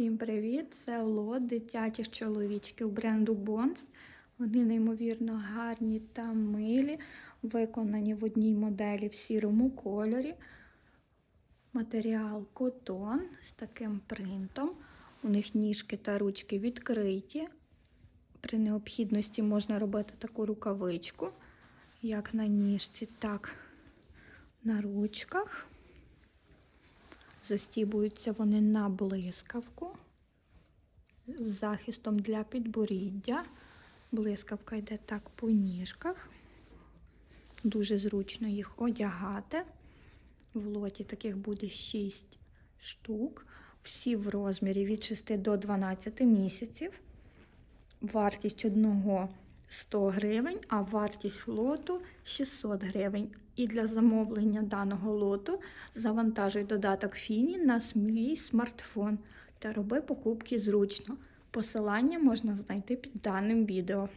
Всім привіт! Це лот дитячих чоловічків бренду Bonds. Вони неймовірно гарні та милі, виконані в одній моделі в сірому кольорі. Матеріал котон з таким принтом. У них ніжки та ручки відкриті. При необхідності можна робити таку рукавичку, як на ніжці, так на ручках. Застібуються вони на блискавку з захистом для підборіддя. Блискавка йде так по ніжках. Дуже зручно їх одягати. В лоті таких буде 6 штук. Всі в розмірі від 6 до 12 місяців. Вартість одного 100 гривень, а вартість лоту 600 гривень. І для замовлення даного лоту завантажуй додаток Фіні на свій смартфон та роби покупки зручно. Посилання можна знайти під даним відео.